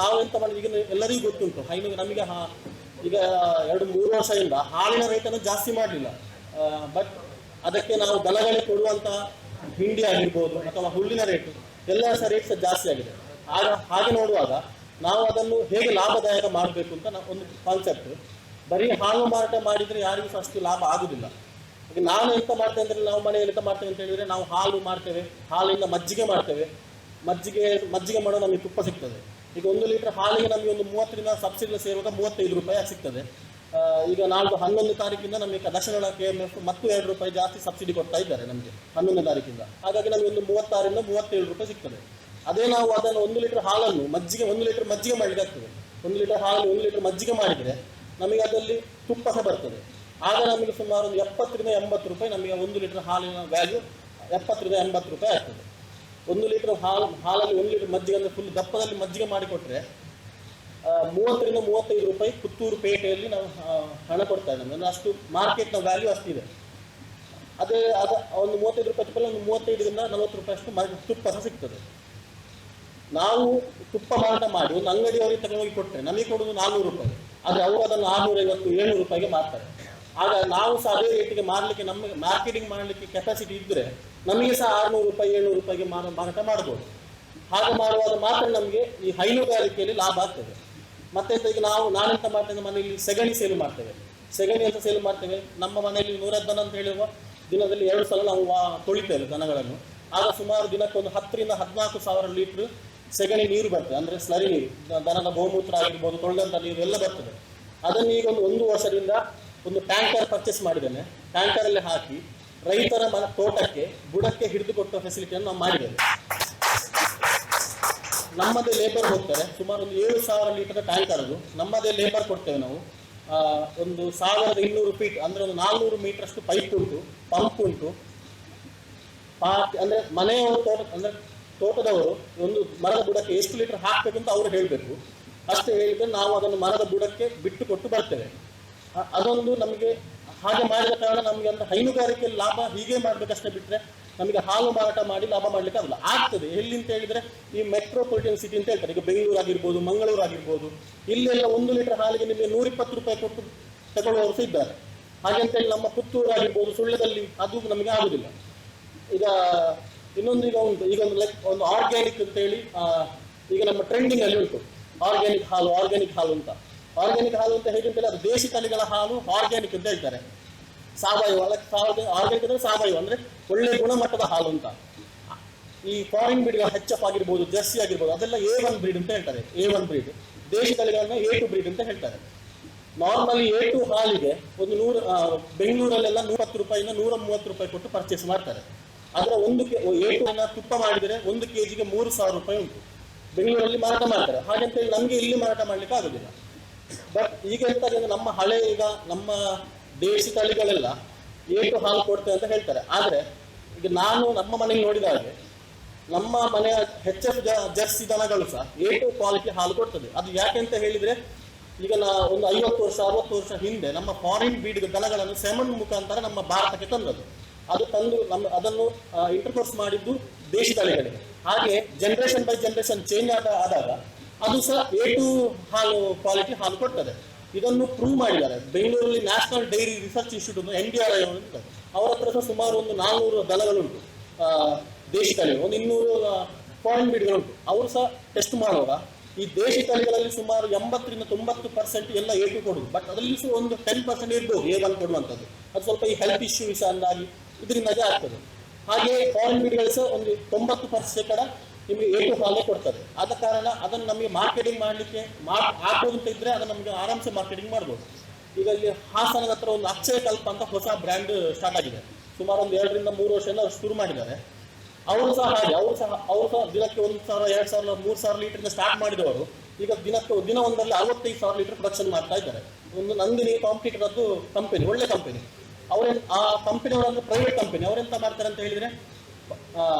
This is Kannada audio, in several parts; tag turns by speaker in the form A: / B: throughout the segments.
A: ನಾವು ಎಂತ ಮಾಡಿದ್ವಿ? ಈಗ ಎಲ್ಲರಿಗೂ ಗೊತ್ತುಂಟು. ಹೈನು ನಮಗೆ ಈಗ ಎರಡು, ಮೂರು ವರ್ಷದಿಂದ ಹಾಲಿನ ರೇಟನ್ನು ಜಾಸ್ತಿ ಮಾಡಲಿಲ್ಲ. ಬಟ್ ಅದಕ್ಕೆ ನಾವು ದನಗಳಿಗೆ ಕೊಡುವಂತ ಹಿಂಡಿ ಆಗಿರ್ಬೋದು ಅಥವಾ ಹುಲ್ಲಿನ ರೇಟ್ ಎಲ್ಲ ಸಹ ರೇಟ್ ಜಾಸ್ತಿ ಆಗಿದೆ. ಆಗ ಹಾಗೆ ನೋಡುವಾಗ ನಾವು ಅದನ್ನು ಹೇಗೆ ಲಾಭದಾಯಕ ಮಾಡಬೇಕು ಅಂತ ಒಂದು ಕಾನ್ಸೆಪ್ಟ್ ಬರೀ ಹಾಲು ಮಾರಾಟ ಮಾಡಿದ್ರೆ ಯಾರಿಗೂ ಸಹ ಅಷ್ಟು ಲಾಭ ಆಗುದಿಲ್ಲ. ಈಗ ನಾನು ಎಂತ ಮಾಡ್ತೇನೆ ಅಂದ್ರೆ ನಾವು ಮನೆಯಲ್ಲಿ ಎಂತ ಮಾಡ್ತೇವೆ ಅಂತ ಹೇಳಿದ್ರೆ ನಾವು ಹಾಲು ಮಾಡ್ತೇವೆ ಹಾಲಿಂದ ಮಜ್ಜಿಗೆ ಮಾಡ್ತೇವೆ ಮಜ್ಜಿಗೆ ಮಜ್ಜಿಗೆ ಮಾಡೋ ನಮಗೆ ತುಪ್ಪ ಸಿಗ್ತದೆ. ಈಗ ಒಂದು ಲೀಟರ್ ಹಾಲಿಗೆ ನಮಗೆ ಒಂದು ಮೂವತ್ತರಿಂದ ಸಬ್ಸಿಡಿ ಸೇರುವಾಗ ಮೂವತ್ತೈದು ರೂಪಾಯಿ ಸಿಗ್ತದೆ. ಈಗ ನಾಲ್ಕು ಹನ್ನೊಂದು ತಾರೀಕಿಂದ ನಮಗೆ ದಕ್ಷಿಣ ಕೆ ಎಂ ಎಫ್ ಮತ್ತು ಎರಡು ರೂಪಾಯಿ ಜಾಸ್ತಿ ಸಬ್ಸಿಡಿ ಕೊಡ್ತಾ ಇದ್ದಾರೆ ನಮಗೆ ಹನ್ನೊಂದನೇ ತಾರೀಕಿಂದ. ಹಾಗಾಗಿ ನಮಗೆ ಒಂದು ಮೂವತ್ತಾರರಿಂದ ಮೂವತ್ತೇಳು ರೂಪಾಯಿ ಸಿಗ್ತದೆ. ಅದೇ ನಾವು ಅದನ್ನು ಒಂದು ಲೀಟರ್ ಹಾಲನ್ನು ಮಜ್ಜಿಗೆ ಒಂದು ಲೀಟರ್ ಮಜ್ಜಿಗೆ ಮಾಡಲಿಕ್ಕೆ ಆಗ್ತದೆ. ಒಂದು ಲೀಟರ್ ಹಾಲು ಒಂದು ಲೀಟರ್ ಮಜ್ಜಿಗೆ ಮಾಡಿದರೆ ನಮಗೆ ಅದರಲ್ಲಿ ತುಪ್ಪ ಸಹ ಬರ್ತದೆ. ಆಗ ನಮಗೆ ಸುಮಾರು ಒಂದು ಎಪ್ಪತ್ತರಿಂದ ಎಂಬತ್ತು ರೂಪಾಯಿ ನಮಗೆ ಒಂದು ಲೀಟರ್ ಹಾಲಿನ ವ್ಯಾಲ್ಯೂ ಎಪ್ಪತ್ತರಿಂದ ಎಂಬತ್ತು ರೂಪಾಯಿ ಆಗ್ತದೆ. ಒಂದು ಲೀಟರ್ ಹಾಲು, ಹಾಲಲ್ಲಿ ಒಂದು ಲೀಟರ್ ಮಜ್ಜಿಗೆ ಅಂದರೆ ಫುಲ್ ದಪ್ಪದಲ್ಲಿ ಮಜ್ಜಿಗೆ ಮಾಡಿಕೊಟ್ರೆ ಮೂವತ್ತರಿಂದ ಮೂವತ್ತೈದು ರೂಪಾಯಿ ಪುತ್ತೂರು ಪೇಟೆಯಲ್ಲಿ ನಾವು ಹಣ ಕೊಡ್ತಾ ಇದ್ದೇವೆ. ಅಂದರೆ ಅಷ್ಟು ಮಾರ್ಕೆಟ್ನ ವ್ಯಾಲ್ಯೂ ಅಷ್ಟಿದೆ. ಅದೇ, ಅದ, ಒಂದು ಮೂವತ್ತೈದು ರೂಪಾಯಿ ತುಪ್ಪ ಒಂದು ಮೂವತ್ತೈದರಿಂದ ನಲವತ್ತು ರೂಪಾಯಿ ಅಷ್ಟು ಮಾರ್ಕೆಟ್ ತುಪ್ಪ ಸಹ ಸಿಗ್ತದೆ. ನಾವು ತುಪ್ಪ ಮಾರಾಟ ಮಾಡಿ, ಒಂದು ಅಂಗಡಿಯವರಿಗೆ ತಗೊಂಡೋಗಿ ಕೊಟ್ಟರೆ ನಮಗೆ ಕೊಡೋದು ನಾನ್ನೂರು ರೂಪಾಯಿ. ಆದರೆ ಅವರು ಅದನ್ನು ಆರುನೂರ ಐವತ್ತು ಏಳ್ನೂರು ರೂಪಾಯಿಗೆ ಮಾರ್ತಾರೆ. ಆಗ ನಾವು ಸಹ ಅದೇ ರೇಟಿಗೆ ಮಾರಲಿಕ್ಕೆ ನಮಗೆ ಮಾರ್ಕೆಟಿಂಗ್ ಮಾಡಲಿಕ್ಕೆ ಕೆಪಾಸಿಟಿ ಇದ್ದರೆ ನಮಗೆ ಸಹ ಆರುನೂರು ರೂಪಾಯಿ, ಏಳ್ನೂರು ರೂಪಾಯಿಗೆ ಮಾರ ಮಾರಾಟ ಮಾಡ್ಬೋದು. ಹಾಗೆ ಮಾಡುವಾಗ ಮಾತ್ರ ನಮಗೆ ಈ ಹೈನುಗಾರಿಕೆಯಲ್ಲಿ ಲಾಭ ಆಗ್ತದೆ. ಮತ್ತೆ ಈಗ ನಾವು, ನಾನೆಂತ ಮಾಡ್ತೇನೆ, ಮನೆಯಲ್ಲಿ ಸೆಗಣಿ ಸೇಲ್ ಮಾಡ್ತೇವೆ. ಸೆಗಣಿ ಅಂತ ಸೇಲ್ ಮಾಡ್ತೇವೆ. ನಮ್ಮ ಮನೆಯಲ್ಲಿ ನೂರದ್ದು ದನ ಅಂತ ಹೇಳುವ ದಿನದಲ್ಲಿ ಎರಡು ಸಲ ನಾವು ವಾ- ತೊಳಿತೇವೆ ದನಗಳನ್ನು. ಆಗ ಸುಮಾರು ದಿನಕ್ಕೆ ಒಂದು ಹತ್ತರಿಂದ ಹದಿನಾಲ್ಕು ಸಾವಿರ ಲೀಟ್ರ್ ಸೆಗಣಿ ನೀರು ಬರ್ತದೆ. ಅಂದರೆ ಸ್ಲರಿ ನೀರು, ದನದ ಗೋಮೂತ್ರ ಆಗಿರ್ಬೋದು ತೊಳೆದಂಥ ನೀರು ಎಲ್ಲ ಬರ್ತದೆ. ಅದನ್ನು ಈಗ ಒಂದು ಒಂದು ವರ್ಷದಿಂದ ಒಂದು ಟ್ಯಾಂಕರ್ ಪರ್ಚೇಸ್ ಮಾಡಿದ್ದೇನೆ. ಟ್ಯಾಂಕರಲ್ಲಿ ಹಾಕಿ ರೈತರ ಮನ ತೋಟಕ್ಕೆ ಬುಡಕ್ಕೆ ಹಿಡಿದುಕೊಟ್ಟ ಫೆಸಿಲಿಟಿಯನ್ನು ನಾವು ಮಾಡಿದ್ದೇವೆ. ನಮ್ಮದೇ ಲೇಬರ್ ಹೋಗ್ತಾರೆ. ಸುಮಾರು ಒಂದು ಏಳು ಸಾವಿರ ಲೀಟರ್ ಟ್ಯಾಂಕರ್ ಅದು ನಮ್ಮದೇ ಲೇಬರ್ ಕೊಡ್ತೇವೆ ನಾವು. ಒಂದು ಸಾವಿರದ ಇನ್ನೂರು ಫೀಟ್ ಅಂದರೆ ಒಂದು ನಾಲ್ನೂರು ಮೀಟರ್ಷ್ಟು ಪೈಪ್ ಉಂಟು ಪಂಪ್ ಉಂಟು. ಪಾಟ್ ಅಂದ್ರೆ ಮನೆಯವರು ತೋಟ, ಅಂದ್ರೆ ತೋಟದವರು ಒಂದು ಮರದ ಬುಡಕ್ಕೆ ಎಷ್ಟು ಲೀಟರ್ ಹಾಕ್ಬೇಕು ಅಂತ ಅವರು ಹೇಳಬೇಕು. ಅಷ್ಟು ಹೇಳಿದ್ರೆ ನಾವು ಅದನ್ನು ಮರದ ಬುಡಕ್ಕೆ ಬಿಟ್ಟು ಕೊಟ್ಟು ಬರ್ತೇವೆ. ಅದೊಂದು ನಮಗೆ ಹಾಗೆ ಮಾಡಿದ ಕಾರಣ ನಮಗೆ ಅಂದ್ರೆ ಹೈನುಗಾರಿಕೆಯಲ್ಲಿ ಲಾಭ ಹೀಗೆ ಮಾಡ್ಬೇಕಷ್ಟೇ ಬಿಟ್ರೆ ನಮಗೆ ಹಾಲು ಮಾರಾಟ ಮಾಡಿ ಲಾಭ ಮಾಡ್ಲಿಕ್ಕೆ ಆಗಲ್ಲ ಆಗ್ತದೆ. ಎಲ್ಲಿ ಅಂತ ಹೇಳಿದ್ರೆ ಈ ಮೆಟ್ರೋಪಾಲಿಟನ್ ಸಿಟಿ ಅಂತ ಹೇಳ್ತಾರೆ. ಈಗ ಬೆಂಗಳೂರು ಆಗಿರ್ಬೋದು ಮಂಗಳೂರು ಆಗಿರ್ಬೋದು ಇಲ್ಲೆಲ್ಲ ಒಂದು ಲೀಟರ್ ಹಾಲಿಗೆ ನಿಮಗೆ ನೂರಿಪ್ಪತ್ತು ರೂಪಾಯಿ ಕೊಟ್ಟು ತಗೊಳ್ಳುವವರು ಇದ್ದಾರೆ. ಹೇಳಿ ನಮ್ಮ ಪುತ್ತೂರು ಆಗಿರ್ಬೋದು ಸುಳ್ಳದಲ್ಲಿ ಅದು ನಮಗೆ ಆಗುದಿಲ್ಲ. ಈಗ ಇನ್ನೊಂದು ಈಗ ಉಂಟು. ಈಗ ಒಂದು ಲೈಕ್ ಒಂದು ಆರ್ಗ್ಯಾನಿಕ್ ಅಂತ ಹೇಳಿ ಈಗ ನಮ್ಮ ಟ್ರೆಂಡಿಂಗ್ ಅಲ್ಲಿ ಉಂಟು. ಆರ್ಗ್ಯಾನಿಕ್ ಹಾಲು ಆರ್ಗ್ಯಾನಿಕ್ ಹಾಲು ಅಂತ. ಆರ್ಗ್ಯಾನಿಕ್ ಹಾಲು ಅಂತ ಹೇಗೆ ಅದು ದೇಶಿ ತಳಿಗಳ ಹಾಲು ಆರ್ಗ್ಯಾನಿಕ್ ಅಂತ ಹೇಳ್ತಾರೆ. ಸಾವಯವ ಆರ್ಗ್ಯಾನಿಕ್ ಅಂದ್ರೆ ಸಾವಯವ, ಅಂದ್ರೆ ಒಳ್ಳೆ ಗುಣಮಟ್ಟದ ಹಾಲು ಅಂತ. ಈ ಫಾರಿನ್ ಬ್ರೀಡ್ಗಳ ಹೆಚ್ ಆಗಿರ್ಬೋದು ಜರ್ಸಿ ಆಗಿರ್ಬೋದು, ಅದೆಲ್ಲ ಎ ಒನ್ ಬ್ರೀಡ್ ಅಂತ ಹೇಳ್ತಾರೆ ಎ ಒನ್ ಬ್ರೀಡ್ ದೇಶಿ ತಳಿಗಳನ್ನ ಎ ಟು ಬ್ರೀಡ್ ಅಂತ ಹೇಳ್ತಾರೆ. ನಾರ್ಮಲಿ ಎ ಟು ಹಾಲಿಗೆ ಒಂದು ನೂರ ಬೆಂಗಳೂರಲ್ಲೆಲ್ಲ ನೂರತ್ತು ರೂಪಾಯಿಂದ ನೂರ ಮೂವತ್ತು ರೂಪಾಯಿ ಕೊಟ್ಟು ಪರ್ಚೇಸ್ ಮಾಡ್ತಾರೆ. ಅದರ ಒಂದು ಕೆ ಎ ಟು ತುಪ್ಪ ಮಾಡಿದರೆ ಒಂದು ಕೆ ಜಿಗೆ ಮೂರು ಸಾವಿರ ರೂಪಾಯಿ ಉಂಟು. ಬೆಂಗಳೂರಲ್ಲಿ ಮಾರಾಟ ಮಾಡ್ತಾರೆ. ಹಾಗಂತೇಳಿ ನಮಗೆ ಇಲ್ಲಿ ಮಾರಾಟ ಮಾಡ್ಲಿಕ್ಕೆ ಆಗೋದಿಲ್ಲ. ಬಟ್ ಈಗ ಹೇಳ್ತಾರೆ ಅಂದ್ರೆ ನಮ್ಮ ಹಳೆ ಈಗ ನಮ್ಮ ದೇಶಿ ತಳಿಗಳೆಲ್ಲ ಏಟು ಹಾಲು ಕೊಡ್ತೇವೆ ಅಂತ ಹೇಳ್ತಾರೆ. ಆದ್ರೆ ಈಗ ನಾನು ನಮ್ಮ ಮನೆಯಲ್ಲಿ ನೋಡಿದ ಹಾಗೆ ನಮ್ಮ ಮನೆಯ ಹೆಚ್ ಎಫ್ ಜರ್ಸಿ ದನಗಳು ಸಹ ಏಟು ಕ್ವಾಲಿಟಿ ಹಾಲು ಕೊಡ್ತದೆ. ಅದು ಯಾಕೆ ಅಂತ ಹೇಳಿದ್ರೆ ಈಗ ನಾ ಒಂದು ಐವತ್ತು ವರ್ಷ, ಅರವತ್ತು ವರ್ಷ ಹಿಂದೆ ನಮ್ಮ ಫಾರಿನ್ ಬೀಡ್ ದನಗಳನ್ನು ಸೆಮನ್ ಮುಖಾಂತರ ನಮ್ಮ ಭಾರತಕ್ಕೆ ತಂದದ್ದು. ಅದು ತಂದು ನಮ್ಮ ಅದನ್ನು ಇಂಟರ್ಕೋರ್ಸ್ ಮಾಡಿದ್ದು ದೇಶಿ ತಳಿಗಳಿಗೆ. ಹಾಗೆ ಜನರೇಷನ್ ಬೈ ಜನರೇಷನ್ ಚೇಂಜ್ ಆದ, ಆದಾಗ ಅದು ಸಹ ಎ ಟು ಹಾಲು ಕ್ವಾಲಿಟಿ ಹಾಲು ಕೊಡ್ತದೆ. ಇದನ್ನು ಪ್ರೂವ್ ಮಾಡಿದ್ದಾರೆ. ಬೆಂಗಳೂರಲ್ಲಿ national dairy research institute N D R I ಅವರ ಹತ್ರ ಸಹ ಸುಮಾರು ಒಂದು ನಾನ್ನೂರು ದಲಗಳುಂಟು ದೇಶಿ ತಳಿಗಳು. ಒಂದು ಇನ್ನೂರು ಫಾರಿನ್ ಬೀಡ್ಗಳುಂಟು ಅವರು ಸಹ ಟೆಸ್ಟ್ ಮಾಡುವಾಗ ಈ ದೇಶಿ ತಳಿಗಳಲ್ಲಿ ಸುಮಾರು ಎಂಬತ್ತರಿಂದ ತೊಂಬತ್ತು ಪರ್ಸೆಂಟ್ ಎಲ್ಲ ಎ ಟು ಕೊಡುದು. ಬಟ್ ಅದರಲ್ಲಿ ಸಹ ಒಂದು ಟೆನ್ ಪರ್ಸೆಂಟ್ ಇರ್ಬೋದು ಎ ಒನ್ ಕೊಡುವಂಥದ್ದು. ಅದು ಸ್ವಲ್ಪ ಈ ಹೆಲ್ತ್ ಇಶ್ಯೂಸ್ ಅಂದಾಗಿ ಇದರಿಂದ ಆಗ್ತದೆ. ಹಾಗೆ ಫಾರಿನ್ ಬೀಡ್ಗಳು ಸಹ ಒಂದು ತೊಂಬತ್ತು ಪರ್ಸೆಂಟ್ ಶೇಕಡ ನಿಮಗೆ ಏಟು ಫಾಲೋ ಕೊಡ್ತದೆ ಆದ ಕಾರಣ ಅದನ್ನು ನಮಗೆ ಮಾರ್ಕೆಟಿಂಗ್ ಮಾಡಲಿಕ್ಕೆ ಹಾಕು ಅಂತ ಇದ್ರೆ ಅದನ್ನು ನಮಗೆ ಆರಾಮ್ಸೆ ಮಾರ್ಕೆಟಿಂಗ್ ಮಾಡ್ಬೋದು. ಈಗ ಇಲ್ಲಿ ಹಾಸನದ ಹತ್ರ ಒಂದು ಅಕ್ಷಯ ಕಲ್ಪ ಅಂತ ಹೊಸ ಬ್ರ್ಯಾಂಡ್ ಸ್ಟಾರ್ಟ್ ಆಗಿದೆ. ಸುಮಾರು ಒಂದು ಎರಡರಿಂದ ಮೂರು ವರ್ಷದಿಂದ ಅವ್ರು ಶುರು ಮಾಡಿದ್ದಾರೆ. ಅವರು ಸಹ ಹಾಗೆ, ಅವರು ಸಹ ಅವರು ಸಹ ದಿನಕ್ಕೆ ಒಂದು ಸಾವಿರ, ಎರಡು ಸಾವಿರ, ಮೂರು ಸಾವಿರ ಲೀಟರ್ನ ಸ್ಟಾರ್ಟ್ ಮಾಡಿದವರು. ಈಗ ದಿನಕ್ಕೆ, ದಿನ ಒಂದರಲ್ಲಿ ಅರವತ್ತೈದು ಸಾವಿರ ಲೀಟರ್ ಪ್ರೊಡಕ್ಷನ್ ಮಾಡ್ತಾ ಇದ್ದಾರೆ. ಒಂದು ನಂದಿನಿ ಕಾಂಪಿಟೇಟರ್ ಕಂಪನಿ ಒಳ್ಳೆ ಕಂಪನಿ ಅವರ ಆ ಕಂಪನಿಯವರಂದ್ರೆ ಪ್ರೈವೇಟ್ ಕಂಪನಿ ಅವರೆಂತ ಮಾಡ್ತಾರೆ ಅಂತ ಹೇಳಿದ್ರೆ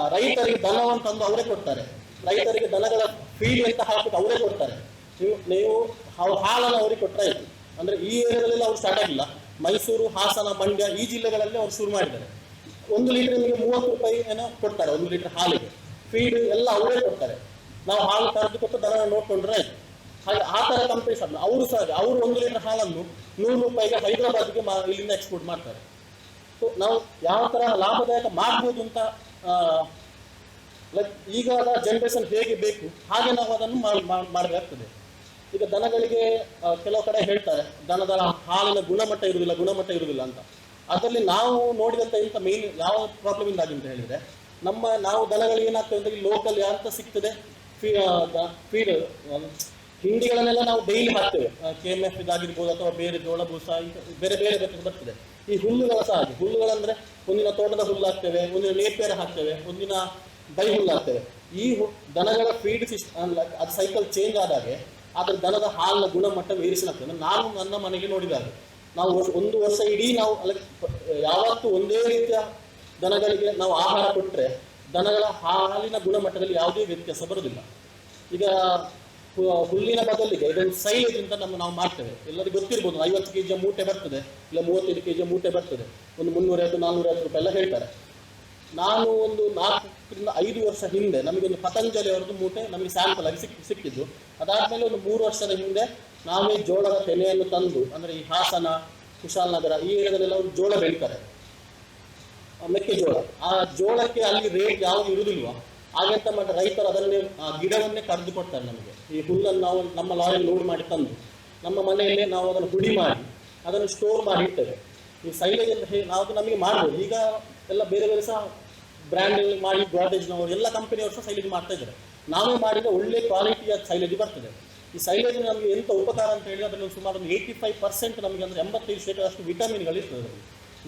A: ರೈತರಿಗೆ ದನವನ್ನು ತಂದು ಅವರೇ ಕೊಡ್ತಾರೆ. ರೈತರಿಗೆ ದನಗಳ ಫೀಡ್ ಅಂತ ಹಾಕಿಬಿಟ್ಟು ಅವರೇ ಕೊಡ್ತಾರೆ. ನೀವು ನೀವು ಹಾಲನ್ನು ಅವರಿಗೆ ಕೊಟ್ಟರೆ ಆಯ್ತು. ಅಂದ್ರೆ ಈ ಏರಿಯಾದಲ್ಲಿ ಅವ್ರು ಸ್ಟಾರ್ಟ್ ಆಗಿಲ್ಲ. ಮೈಸೂರು, ಹಾಸನ, ಮಂಡ್ಯ ಈ ಜಿಲ್ಲೆಗಳಲ್ಲಿ ಅವ್ರು ಶುರು ಮಾಡಿದ್ದಾರೆ. ಒಂದು ಲೀಟರ್ ನಿಮಗೆ ಮೂವತ್ತು ರೂಪಾಯಿ ಏನೋ ಕೊಡ್ತಾರೆ ಒಂದು ಲೀಟರ್ ಹಾಲಿಗೆ. ಫೀಡ್ ಎಲ್ಲ ಅವರೇ ಕೊಡ್ತಾರೆ. ನಾವು ಹಾಲು ಕರೆದು ಕೊಟ್ಟು ದನ ನೋಡ್ಕೊಂಡ್ರೆ ಆಯ್ತು. ಹಾಗೆ ಆ ಥರ ಕಂಪ್ನೀಸ್ ಅಲ್ಲ. ಅವರು ಸಹ. ಅವರು ಒಂದು ಲೀಟರ್ ಹಾಲನ್ನು ನೂರು ರೂಪಾಯಿಗೆ ಹೈದರಾಬಾದ್ಗೆ ಇಲ್ಲಿಂದ ಎಕ್ಸ್ಪೋರ್ಟ್ ಮಾಡ್ತಾರೆ. ಸೊ ನಾವು ಯಾವ ತರ ಲಾಭದಾಯಕ ಮಾಡ್ಬೋದು ಅಂತ ಲೈಕ್ ಈಗಾದ ಜನರೇಷನ್ ಹೇಗೆ ಬೇಕು, ಹಾಗೆ ನಾವು ಅದನ್ನು ಮಾಡ್- ಮಾಡ್- ಮಾಡಬೇಕಾಗ್ತದೆ. ಈಗ ದನಗಳಿಗೆ ಕೆಲವು ಕಡೆ ಹೇಳ್ತಾರೆ, ದನದ ಹಾಲಿನ ಗುಣಮಟ್ಟ ಇರುವುದಿಲ್ಲ ಗುಣಮಟ್ಟ ಇರುವುದಿಲ್ಲ ಅಂತ. ಅದರಲ್ಲಿ ನಾವು ನೋಡಿದಂಥ ಇಂಥ ಮೇನ್ ಯಾವ ಪ್ರಾಬ್ಲಮ್ ಇಂದಾಗಿ ಅಂತ ಹೇಳಿದ್ರೆ, ನಮ್ಮ ನಾವು ದನಗಳಿಗೆ ಏನಾಗ್ತದೆ ಅಂತ ಲೋಕಲ್ ಅಂತ ಸಿಗ್ತದೆ ಫೀಡ್ ಹಿಂಡಿಗಳನ್ನೆಲ್ಲ ನಾವು ಡೈಲಿ ಮಾಡ್ತೇವೆ. ಕೆ ಎಂ ಎಫ್ ಇದಾಗಿರ್ಬೋದು ಅಥವಾ ಬೇರೆ ಜೋಳ ಭೂಸ ಬೇರೆ ಬೇರೆ ಬೇರೆ ಬರ್ತದೆ. ಈ ಹುಲ್ಲುಗಳ ಸಹ ಹಾಗೆ. ಹುಲ್ಲುಗಳಂದ್ರೆ ಒಂದಿನ ತೋಟದ ಹುಲ್ಲು ಹಾಕ್ತೇವೆ ಒಂದಿನ ನೇಪೇರ ಹಾಕ್ತೇವೆ ಒಂದಿನ ಬೈ ಹುಲ್ಲು ಹಾಕ್ತೇವೆ ಈ ದನಗಳ ಫೀಡ್ ಸಿಸ್ಟಮ್ ಅದು ಸೈಕಲ್ ಚೇಂಜ್ ಆದಾಗೆ ಅದ್ರ ದನದ ಹಾಲಿನ ಗುಣಮಟ್ಟ ಏರಿಸಲಾಗ್ತದೆ. ನಾನು ನನ್ನ ಮನೆಗೆ ನೋಡಿದಾಗ ನಾವು ಒಂದು ವರ್ಷ ಇಡೀ ನಾವು ಅಲ್ಲಿ ಯಾವತ್ತೂ ಒಂದೇ ರೀತಿಯ ದನಗಳಿಗೆ ನಾವು ಆಹಾರ ಕೊಟ್ಟರೆ ದನಗಳ ಹಾಲಿನ ಗುಣಮಟ್ಟದಲ್ಲಿ ಯಾವುದೇ ವ್ಯತ್ಯಾಸ ಬರೋದಿಲ್ಲ ಈಗ ಹುಲ್ಲಿನ ಬದಲಿಗೆ ಇದೊಂದು ಸೈಲೇಜ್ ಅಂತ ನಮ್ಮ ನಾವು ಮಾಡ್ತೇವೆ. ಎಲ್ಲರಿಗೂ ಗೊತ್ತಿರ್ಬೋದು, ಐವತ್ತು ಕೆ ಜಿಯ ಮೂಟೆ ಬರ್ತದೆ, ಇಲ್ಲ ಮೂವತ್ತೈದು ಕೆ ಜಿಯ ಮೂಟೆ ಬರ್ತದೆ. ಒಂದು ಮುನ್ನೂರೈವತ್ತು ನಾನ್ನೂರೈವತ್ತು ರೂಪಾಯಿ ಎಲ್ಲ ಹೇಳ್ತಾರೆ. ನಾನು ಒಂದು ನಾಲ್ಕರಿಂದ ಐದು ವರ್ಷ ಹಿಂದೆ ನಮಗೊಂದು ಪತಂಜಲಿ ಅವರದ್ದು ಮೂಟೆ ನಮಗೆ ಸ್ಯಾಂಪಲ್ ಆಗಿ ಸಿಕ್, ಸಿಕ್ಕಿದ್ದು. ಅದಾದ್ಮೇಲೆ ಒಂದು ಮೂರು ವರ್ಷದ ಹಿಂದೆ ನಾವೇ ಜೋಳದ ತೆನೆಯನ್ನು ತಂದು, ಅಂದ್ರೆ ಈ ಹಾಸನ ಕುಶಾಲನಗರ ಈ ಏರಿಯಾದಲ್ಲೆಲ್ಲ ಒಂದು ಜೋಳ ಬೆಳೀತಾರೆ. ಮೆಕ್ಕೆಜೋಳ. ಆ ಜೋಳಕ್ಕೆ ಅಲ್ಲಿ ರೇಟ್ ಯಾವುದು ಇರುವುದಿಲ್ವ? ಹಾಗೆಂತ ಮಾಡಿ ರೈತರು ಅದನ್ನೇ, ಆ ಗಿಡವನ್ನೇ ಕರೆದು ಕೊಡ್ತಾರೆ ನಮಗೆ. ಈ ಹುಲ್ಲನ್ನು ನಾವು ನಮ್ಮ ಲಾರಿಯಲ್ಲಿ ಲೋಡ್ ಮಾಡಿ ತಂದು, ನಮ್ಮ ಮನೆಯಲ್ಲೇ ನಾವು ಅದನ್ನು ಹುಡಿ ಮಾಡಿ, ಅದನ್ನು ಸ್ಟೋರ್ ಮಾಡಿ ಇಟ್ಟೇವೆ ಈ ಸೈಲೇಜ್ ಅಂತ ಹೇಳಿ ನಾವು ನಮಗೆ ಮಾಡ್ಬೋದು. ಈಗ ಎಲ್ಲ ಬೇರೆ ಬೇರೆ ಸಹ ಬ್ರ್ಯಾಂಡ್ ಮಾಡಿ ಗಾರ್ಡೇಜ್ನವರು ಎಲ್ಲ ಕಂಪನಿಯವರು ಸಹ ಸೈಲೇಜ್ ಮಾಡ್ತಾ ಇದ್ದಾರೆ. ನಾವೇ ಮಾಡಿದ ಒಳ್ಳೆ ಕ್ವಾಲಿಟಿಯ ಸೈಲೇಜ್ ಬರ್ತದೆ. ಈ ಸೈಲೇಜ್ ನಮಗೆ ಎಂತ ಉಪಕಾರ ಅಂತ ಹೇಳಿದ್ರೆ ಅದರಲ್ಲಿ ಸುಮಾರು ಒಂದು ಏಯ್ಟಿ ಫೈವ್ ಪರ್ಸೆಂಟ್ ನಮಗೆ ಅಂದ್ರೆ ಎಂಬತ್ತೈದು ಶೇಕಡಷ್ಟು ವಿಟಮಿನ್ಗಳು ಇರ್ತದೆ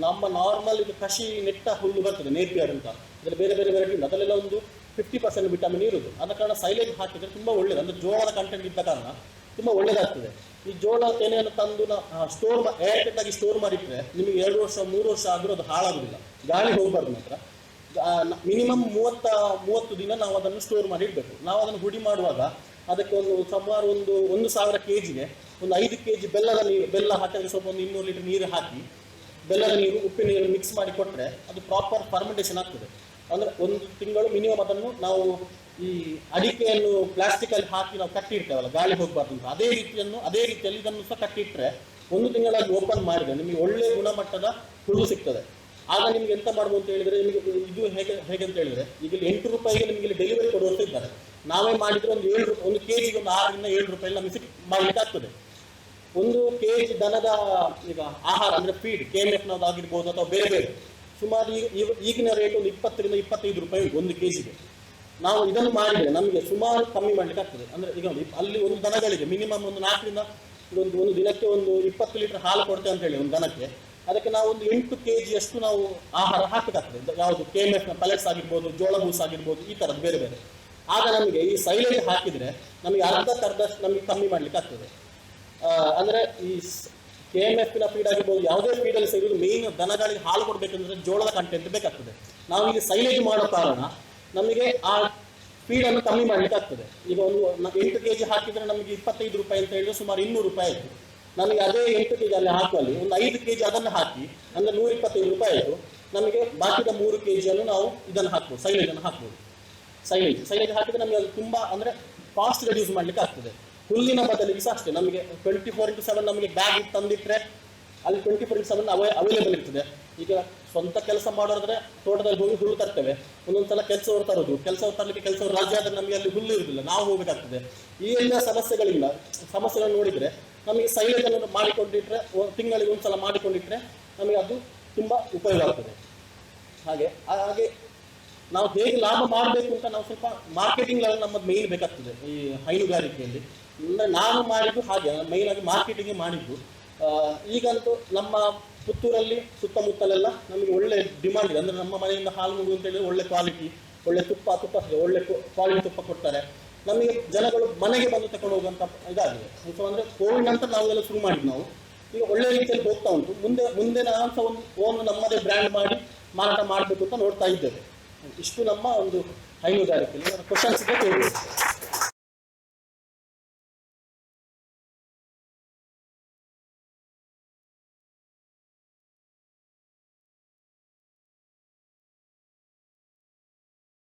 A: ನಮ್ಮ ನಾರ್ಮಲ್ ಇದು ಕಷಿ ನೆಟ್ಟ ಹುಲ್ಲು ಬರ್ತದೆ ನೇಪಿಯರ್ ಅಂತ. ಅದರಲ್ಲಿ ಬೇರೆ ಬೇರೆ ವೆರೈಟಿ ಅದರಲ್ಲೆಲ್ಲ ಒಂದು ಫಿಫ್ಟಿ ಪರ್ಸೆಂಟ್ ವಿಟಮಿನ್ ಇರುವುದು ಆದ ಕಾರಣ ಸೈಲೇಜ್ ಹಾಕಿದರೆ ತುಂಬ ಒಳ್ಳೇದು. ಅಂದರೆ ಜೋಳದ ಕಂಟೆಂಟ್ ಇದ್ದ ಕಾರಣ ತುಂಬ ಒಳ್ಳೇದಾಗ್ತದೆ. ಈ ಜೋಳ ತೆನೆಯನ್ನು ತಂದು ಸ್ಟೋರ್ ಏರ್ಟೆಟ್ ಆಗಿ ಸ್ಟೋರ್ ಮಾಡಿಟ್ಟರೆ ನಿಮಗೆ ಎರಡು ವರ್ಷ, ಮೂರು ವರ್ಷ ಆದರೂ ಅದು ಹಾಳಾಗುದಿಲ್ಲ. ಗಾಳಿ ಹೋಗಬಾರ್ದು ಮಾತ್ರ. ಮಿನಿಮಮ್ ಮೂವತ್ತ, ಮೂವತ್ತು ದಿನ ನಾವು ಅದನ್ನು ಸ್ಟೋರ್ ಮಾಡಿ ಇಡಬೇಕು. ನಾವು ಅದನ್ನು ಹುಡಿ ಮಾಡುವಾಗ ಅದಕ್ಕೆ ಒಂದು ಸುಮಾರು ಒಂದು ಒಂದು ಸಾವಿರ ಕೆ ಜಿಗೆ ಒಂದು ಐದು ಕೆ ಜಿ ಬೆಲ್ಲದ ನೀರು, ಬೆಲ್ಲ ಹಾಕಿದ್ರೆ ಸ್ವಲ್ಪ ಒಂದು ಇನ್ನೂರು ಲೀಟರ್ ನೀರು ಹಾಕಿ ಬೆಲ್ಲದ ನೀರು ಉಪ್ಪಿನ ನೀರು ಮಿಕ್ಸ್ ಮಾಡಿ ಕೊಟ್ಟರೆ ಅದು ಪ್ರಾಪರ್ ಫರ್ಮೆಂಟೇಷನ್ ಆಗ್ತದೆ. ಅಂದರೆ ಒಂದು ತಿಂಗಳು ಮಿನಿಮಮ್ ಅದನ್ನು ನಾವು ಈ ಅಡಿಕೆಯನ್ನು ಪ್ಲಾಸ್ಟಿಕ್ ಅಲ್ಲಿ ಹಾಕಿ ನಾವು ಕಟ್ಟಿರ್ತೇವಲ್ಲ, ಗಾಳಿ ಹೋಗಬಾರ್ದು ಅಂತ ಅದೇ ರೀತಿಯನ್ನು, ಅದೇ ರೀತಿಯಲ್ಲಿ ಇದನ್ನು ಸಹ ಕಟ್ಟಿಟ್ರೆ ಒಂದು ತಿಂಗಳಲ್ಲಿ ಓಪನ್ ಮಾಡಿದ್ರೆ ನಿಮಗೆ ಒಳ್ಳೆ ಗುಣಮಟ್ಟದ ಹುಳು ಸಿಗ್ತದೆ. ಆಗ ನಿಮ್ಗೆ ಎಂತ ಮಾಡ್ಬೋದು ಅಂತ ಹೇಳಿದ್ರೆ, ನಿಮಗೆ ಇದು ಹೇಗೆ ಹೇಗೆ ಅಂತ ಹೇಳಿದ್ರೆ, ಈಗ ಇಲ್ಲಿ ಎಂಟು ರೂಪಾಯಿಗೆ ನಿಮಗೆ ಇಲ್ಲಿ ಡೆಲಿವರಿ ಕೊಡುವಂತ ಇದ್ದಾರೆ. ನಾವೇ ಮಾಡಿದ್ರೆ ಒಂದು ಏಳು ಒಂದು ಕೆ ಜಿಗೆ ಒಂದು ಆರರಿಂದ ಏಳು ರೂಪಾಯಿ ನಮಗೆ ಸಿಕ್ ಒಂದು ಕೆ ಜಿ ದನದ ಈಗ ಆಹಾರ, ಅಂದ್ರೆ ಫೀಡ್ ಕೆ ಎಂ ಆಗಿರ್ಬೋದು ಅಥವಾ ಬೇರೆ ಬೇರೆ. ಸುಮಾರು ಈಗ ಈಗ- ಈಗಿನ ರೇಟ್ ಒಂದು ಇಪ್ಪತ್ತರಿಂದ ಇಪ್ಪತ್ತೈದು ರೂಪಾಯಿ ಒಂದು ಕೆ ಜಿಗೆ ನಾವು ಇದನ್ನು ಮಾಡಿದರೆ ನಮಗೆ ಸುಮಾರು ಕಮ್ಮಿ ಮಾಡ್ಲಿಕ್ಕೆ ಆಗ್ತದೆ. ಅಂದರೆ ಈಗ ಅಲ್ಲಿ ಒಂದು ದನಗಳಿಗೆ ಮಿನಿಮಮ್ ಒಂದು ನಾಲ್ಕರಿಂದ ಒಂದು ಒಂದು ದಿನಕ್ಕೆ ಒಂದು ಇಪ್ಪತ್ತು ಲೀಟರ್ ಹಾಲು ಕೊಡ್ತೇವೆ ಅಂತ ಹೇಳಿ ಒಂದು ದನಕ್ಕೆ, ಅದಕ್ಕೆ ನಾವು ಒಂದು ಎಂಟು ಕೆ ಜಿಯಷ್ಟು ನಾವು ಆಹಾರ ಹಾಕಬೇಕಾಗ್ತದೆ. ಯಾವುದು ಕೆ ಎಂ ಎಫ್ನ ಪಲೆಟ್ಸ್ ಆಗಿರ್ಬೋದು, ಜೋಳ ಬೂಸ್ ಆಗಿರ್ಬೋದು, ಈ ಥರದ್ದು ಬೇರೆ ಬೇರೆ. ಆಗ ನಮಗೆ ಈ ಸೈಲೇಜ್ ಹಾಕಿದರೆ ನಮಗೆ ಅರ್ಧ ಅರ್ಧಕ್ಕರ್ಧ ನಮಗೆ ಕಮ್ಮಿ ಮಾಡ್ಲಿಕ್ಕೆ ಆಗ್ತದೆ. ಅಂದ್ರೆ ಈ ಕೆ ಎಂ ಎಫ್ನ ಫೀಡ್ ಆಗಿರ್ಬೋದು, ಯಾವುದೇ ಫೀಡ್ ಅಲ್ಲಿ ಸೇರಿದ್ರು ಮೇನ್ ದನಗಳಿಗೆ ಹಾಲು ಕೊಡಬೇಕಂದ್ರೆ ಜೋಳದ ಕಂಟೆಂಟ್ ಬೇಕಾಗ್ತದೆ. ನಾವು ಇಲ್ಲಿ ಸೈಲೇಜ್ ಮಾಡೋ ಕಾರಣ ನಮಗೆ ಆ ಫೀಡ್ ಅನ್ನು ಕಮ್ಮಿ ಮಾಡ್ಲಿಕ್ಕೆ ಆಗ್ತದೆ ಈಗ ಒಂದು ಎಂಟು ಕೆ ಕೆಜಿ ಹಾಕಿದ್ರೆ ನಮಗೆ ಇಪ್ಪತ್ತೈದು ರೂಪಾಯಿ ಅಂತ ಹೇಳಿದ್ರೆ ಸುಮಾರು ಇನ್ನೂರು ರೂಪಾಯಿ ಆಯ್ತು. ನಮಗೆ ಅದೇ ಎಂಟು ಕೆ ಜಿ ಅಲ್ಲಿ ಹಾಕುವಲ್ಲಿ ಒಂದು ಐದು ಕೆಜಿ ಅದನ್ನು ಹಾಕಿ, ಅಂದ್ರೆ ನೂರ ಇಪ್ಪತ್ತೈದು ರೂಪಾಯಿ ಆಯಿತು. ನಮಗೆ ಬಾಕಿದ ಮೂರು ಕೆಜಿಯನ್ನು ನಾವು ಇದನ್ನು ಹಾಕ್ಬೋದು ಸೈಲೇಜ್ ಅನ್ನು ಹಾಕ್ಬೋದು. ಸೈಲೇಜ್ ಸೈಲೇಜ್ ಹಾಕಿದ್ರೆ ನಮಗೆ ಅದು ತುಂಬಾ ಅಂದ್ರೆ ಕಾಸ್ಟ್ ರೆಡ್ಯೂಸ್ ಮಾಡ್ಲಿಕ್ಕೆ ಆಗ್ತದೆ ಹುಲ್ಲಿನ ಬದಲಿಗೆ ಸಹ ಅಷ್ಟೇ ನಮಗೆ ಟ್ವೆಂಟಿ ಫೋರ್ ಇಂಟು ಸೆವೆನ್ ನಮಗೆ ಬ್ಯಾಗ್ ತಂದಿಟ್ಟರೆ ಅಲ್ಲಿ ಟ್ವೆಂಟಿ ಫೋರ್ ಇಂಟು ಸೆವೆನ್ ಅವೈ ಅವೈಲೇಬಲ್ ಇರ್ತದೆ. ಈಗ ಸ್ವಂತ ಕೆಲಸ ಮಾಡೋದ್ರೆ ತೋಟದಲ್ಲಿ ಹೋಗಿ ಹುಲ್ಲು ತರ್ತೇವೆ. ಒಂದೊಂದ್ಸಲ ಕೆಲಸವರು ತರೋದು. ಕೆಲಸವ್ರು ತರಲಿಕ್ಕೆ ಕೆಲಸವರು ರಾಜ್ಯ ಆದರೆ ನಮಗೆ ಅಲ್ಲಿ ಹುಲ್ಲು ಇರುವುದಿಲ್ಲ ನಾವು ಹೋಗಬೇಕಾಗ್ತದೆ. ಈ ಎಲ್ಲ ಸಮಸ್ಯೆಗಳಿಲ್ಲ ಸಮಸ್ಯೆಗಳನ್ನು ನೋಡಿದರೆ ನಮಗೆ ಸೈಲೇಜನ್ನು ಮಾಡಿಕೊಂಡಿಟ್ರೆ ಒಂದು ತಿಂಗಳಿಗೆ ಒಂದ್ಸಲ ಮಾಡಿಕೊಂಡಿಟ್ರೆ ನಮಗೆ ಅದು ತುಂಬ ಉಪಯೋಗ ಆಗ್ತದೆ. ಹಾಗೆ ಹಾಗೆ ನಾವು ಹೇಗೆ ಲಾಭ ಮಾಡಬೇಕು ಅಂತ ನಾವು ಸ್ವಲ್ಪ ಮಾರ್ಕೆಟಿಂಗ್ ಲೆವೆಲ್ ನಮ್ಮದು ಮೇಯ್ನ್ ಬೇಕಾಗ್ತದೆ. ಈ ಹೈನುಗಾರಿಕೆಯಲ್ಲಿ. ನಾನು ಮಾಡಿದ್ದು ಹಾಗೆ ಮೈನ್ ಆಗಿ ಮಾರ್ಕೆಟಿಂಗ್ ಮಾಡಿದ್ದು. ಈಗಂತೂ ನಮ್ಮ ಪುತ್ತೂರಲ್ಲಿ ಸುತ್ತಮುತ್ತಲೆಲ್ಲ ನಮಗೆ ಒಳ್ಳೆ ಡಿಮಾಂಡ್ ಇದೆ. ಅಂದ್ರೆ ನಮ್ಮ ಮನೆಯಿಂದ ಹಾಲು ಮುಗು ಅಂತ ಹೇಳಿದ್ರೆ ಒಳ್ಳೆ ಕ್ವಾಲಿಟಿ ಒಳ್ಳೆ ತುಪ್ಪ ತುಪ್ಪ ಒಳ್ಳೆ ಕ್ವಾಲಿಟಿ ತುಪ್ಪ ಕೊಡ್ತಾರೆ. ನಮಗೆ ಜನಗಳು ಮನೆಗೆ ಬಂದು ತಗೊಂಡು ಹೋಗುವಂಥ ಇದಾಗಿದೆ. ಸೊ ಅಂದ್ರೆ ಕೋವಿಡ್ ನಂತರ ನಾವು ಎಲ್ಲ ಶುರು ಮಾಡಿದ್ದು ನಾವು. ಈಗ ಒಳ್ಳೆ ರೀತಿಯಲ್ಲಿ ಹೋಗ್ತಾ ಉಂಟು. ಮುಂದೆ ಮುಂದೆ ಸಹ ಒಂದು ಓನ್ ನಮ್ಮದೇ ಬ್ರ್ಯಾಂಡ್ ಮಾಡಿ ಮಾರಾಟ ಮಾಡಬೇಕು ಅಂತ ನೋಡ್ತಾ ಇದ್ದೇವೆ. ಇಷ್ಟು ನಮ್ಮ ಒಂದು ಹೈನುಗಾರಿಕೆಯಲ್ಲಿ ಕ್ವಶನ್ಸ್ ಕೇಳಿ